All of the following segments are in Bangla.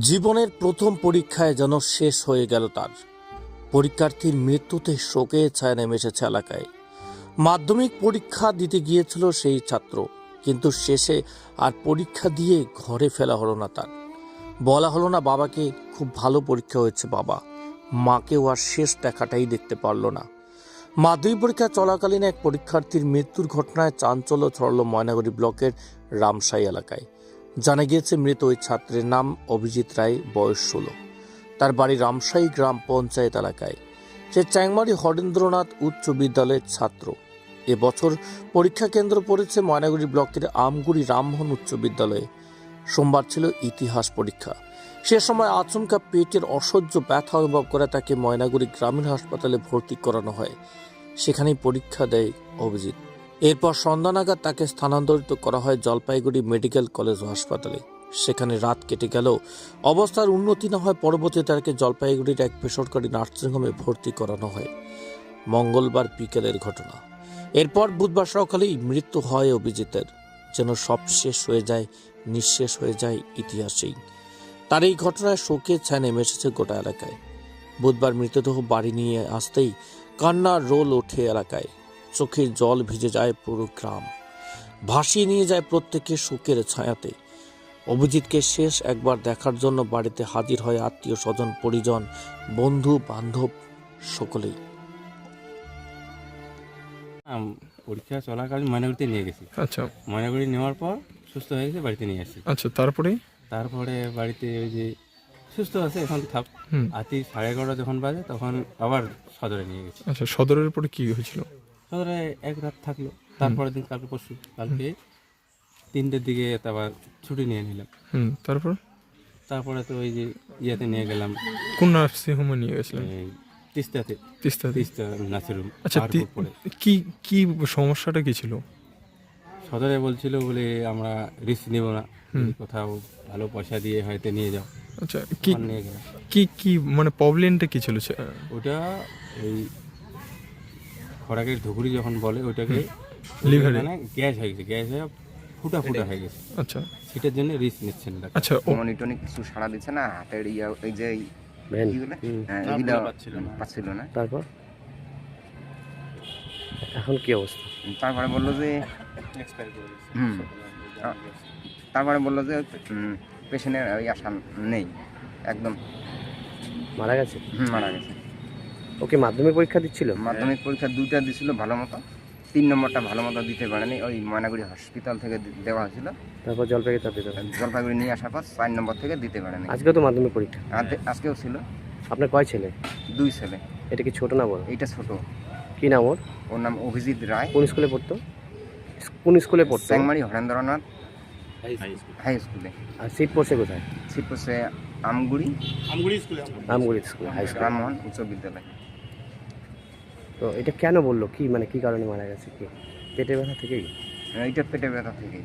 জীবনের প্রথম পরীক্ষায় যেন শেষ হয়ে গেল তার। পরীক্ষার্থীর মৃত্যুতে শোকে ছায়া নেমে এসেছে এলাকায়। মাধ্যমিক পরীক্ষা দিতে গিয়েছিল সেই ছাত্র, কিন্তু শেষে আর পরীক্ষা দিয়ে ঘরে ফেলা হলো না তার। বলা হলো না বাবাকে খুব ভালো পরীক্ষা হয়েছে বাবা, মাকেও আর শেষ দেখাটাই দেখতে পারল না। মাধ্যমিক পরীক্ষা চলাকালীন এক পরীক্ষার্থীর মৃত্যুর ঘটনায় চাঞ্চল্য ছড়ালো ময়নাগুড়ি ব্লকের রামসাই এলাকায়। জানা গিয়েছে, মৃত ওই ছাত্রের নাম অভিজিৎ রায়, বয়স ষোলো। তার বাড়ি রামসাই গ্রাম পঞ্চায়েত এলাকায়। সে চ্যাংমারি হরেন্দ্রনাথ উচ্চ বিদ্যালয়ের ছাত্র। এবছর পরীক্ষা কেন্দ্র পড়েছে ময়নাগুড়ি ব্লকের আমগুড়ি রামমোহন উচ্চ বিদ্যালয়ে। সোমবার ছিল ইতিহাস পরীক্ষা। সে সময় আচমকা পেটের অসহ্য ব্যথা অনুভব করে তাকে ময়নাগুড়ি গ্রামীণ হাসপাতালে ভর্তি করানো হয়। সেখানেই পরীক্ষা দেয় অভিজিৎ। এরপর সন্ধ্যা নাগাদ তাকে স্থানান্তরিত করা হয় জলপাইগুড়ি মেডিকেল কলেজ হাসপাতালে। সেখানে রাত কেটে গেলেও অবস্থার উন্নতি না হয় পরবর্তীতে তাকে জলপাইগুড়ির এক বেসরকারি নার্সিংহোমে ভর্তি করানো হয়। মঙ্গলবার বিকেলের ঘটনা। এরপর বুধবার সকালেই মৃত্যু হয় অভিজিতের। যেন সব শেষ হয়ে যায়, নিঃশেষ হয়ে যায় ইতিহাসেই। তার এই ঘটনায় শোকে ছায় নেমে এসেছে গোটা এলাকায়। বুধবার মৃতদেহ বাড়ি নিয়ে আসতেই কান্নার রোল ওঠে এলাকায়। চোখে জল ভিজে যায় পুরো গ্রাম। ভাসিয়ে নিয়ে যায় প্রত্যেকের শোকের ছায়াতে। অভিজিৎকে শেষ একবার দেখার জন্য বাড়িতে হাজির হয় আত্মীয় স্বজন পরিজন বন্ধু বান্ধব সকলেই। পরীক্ষা চলাকালীন ময়নাগুড়িতে নিয়ে গেছি। আচ্ছা। ময়নাগুড়ি নেওয়ার পর সুস্থ হয়ে গেছে বাড়িতে নিয়ে আসি আচ্ছা তারপরে? তারপরে বাড়িতে ওই যে সুস্থ আছে এখন থাক। হুম। রাতি সাড়ে এগারোটা যখন বাজে তখন আবার সদরে নিয়ে গেছি। আচ্ছা সদরের পরে কি হয়েছিল? সদরে এক রাত থাকল। তারপরের দিন কালকে পরশু কালকে তিনটের দিকে আবার ছুটি নিয়ে নিলাম। হুম তারপর? তারপরে তো ওই যে ইয়েতে নিয়ে গেলাম। কোন নার্সিং হোমে নিয়ে গেছিলেন? এই তিস্তাতে। তিস্তাতে? তিস্তা নার্সিং আচ্ছা তি- পড়ে কি কি সমস্যাটা কি ছিল? সদরে বলছিল বলে আমরা রিস্ক নেব না কোথাও ভালো পয়সা দিয়ে হয়তো নিয়ে যাও। আচ্ছা কি কি কি মানে প্রবলেমটা কি ছিল? ওটা এই খরাকের ধুকুরি যখন বলে ওটাকে লিভারে? মানে গ্যাস হয়ে গেছে গ্যাস হয়ে ফুটা ফুটা হয়ে গেছে। আচ্ছা। সেটার জন্য রিস্ক নিচ্ছেন না আচ্ছা ও মনিটনিক কিছু সাড়া দিচ্ছে না হাতের ইয়া ওই যে এই- ইগুলো, হ্যাঁ, পাচ্ছিল না। পাচ্ছিল না। তারপর? এখন কি অবস্থা? তারপরে বলল যে। তারপরে বলল যে পেশেন্টের ওই আশা নেই একদম। মারা গেছে? হুম, মারা গেছে। ওকে মাধ্যমিক পরীক্ষা দিচ্ছিল? মাধ্যমিক পরীক্ষা দুইটা দিছিল ভালো মতো। তিন নম্বরটা ভালো মতো দিতে পারেনি। ওই ময়নাগুড়ি হসপিটাল থেকে দেওয়া হয়েছিল। তারপর জলপাইগুড়ি দিতে জলপাইগুড়ি নিয়ে আসার পর চার নম্বর থেকে দিতে পারেনি। আজকে তো মাধ্যমিক পরীক্ষা। আজকে- আজকেও ছিল। আপনার কয় ছেলে? দুই ছেলে। এটা কি ছোট না বড়? এইটা ছোট। কি নাম ওর? ওর নাম অভিজিৎ রায়। কোন স্কুলে পড়তো? কোন স্কুলে পড়তো? চ্যাংমারি হরেন্দ্রনাথ হাই স্কুলে আর সিট পড়ছে কোথায়? সিট হচ্ছে আমগুড়ি। স্কুলে Amguri. School high school Rammohan উচ্চ বিদ্যালয়। তো এটা কেন বলল? কি মানে কি কারণে মারা গেছে? কি পেটে ব্যথা থেকেই? এইটা পেটে ব্যথা থেকেই।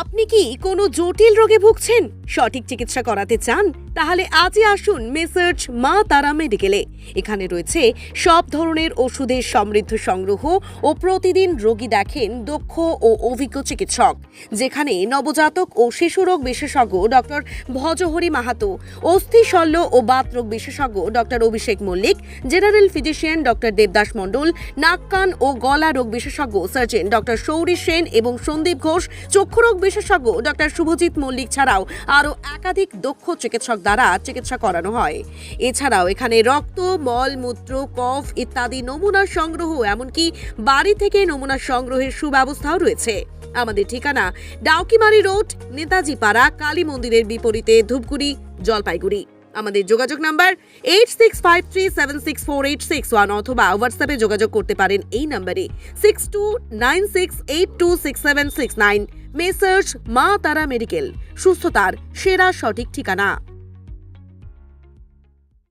আপনি কি কোনো জটিল রোগে ভুগছেন? সঠিক চিকিৎসা করাতে চান, তাহলে আজই আসুন মেসার্চ মা তারা মেডিকেলে। এখানে রয়েছে সব ধরনের ওষুধের সমৃদ্ধ সংগ্রহ ও প্রতিদিন রোগী দেখেন দক্ষ ও অভিজ্ঞ চিকিৎসক। যেখানে নবজাতক ও শিশু রোগ বিশেষজ্ঞ ডক্টর ভজহরি মাহাতো, অস্থি শল্য ও বাতরোগ বিশেষজ্ঞ doctor Abhishek Mallick, general physician doctor Debdas Mondal, নাক, কান ও গলা রোগ বিশেষজ্ঞ সার্জন ডক্টর সৌরী সেন এবং সন্দীপ ঘোষ চক্ষুরোগ বিশেষজ্ঞ ডক্টর শুভজিৎ মল্লিক ছাড়াও আরও একাধিক দক্ষ চিকিৎসক দ্বারা চিকিৎসা করানো হয়। এছাড়াও এখানে রক্ত, মল, মূত্র, কফ ইত্যাদি নমুনা সংগ্রহ, এমনকি বাড়ি থেকে নমুনা সংগ্রহের সুব্যবস্থাও রয়েছে। আমাদের ঠিকানা ডাউকিমারি রোড নেতাজি পাড়া কালী মন্দিরের বিপরীতে ধূপগুড়ি, জলপাইগুড়ি। আমাদের যোগাযোগ number eight six five three seven six four eight six one অথবা হোয়াটসঅ্যাপে যোগাযোগ করতে পারেন এই নাম্বারে six two nine six eight two six seven six nine messrs Maa Tara medical. সুস্থতার সেরা সঠিক ঠিকানা।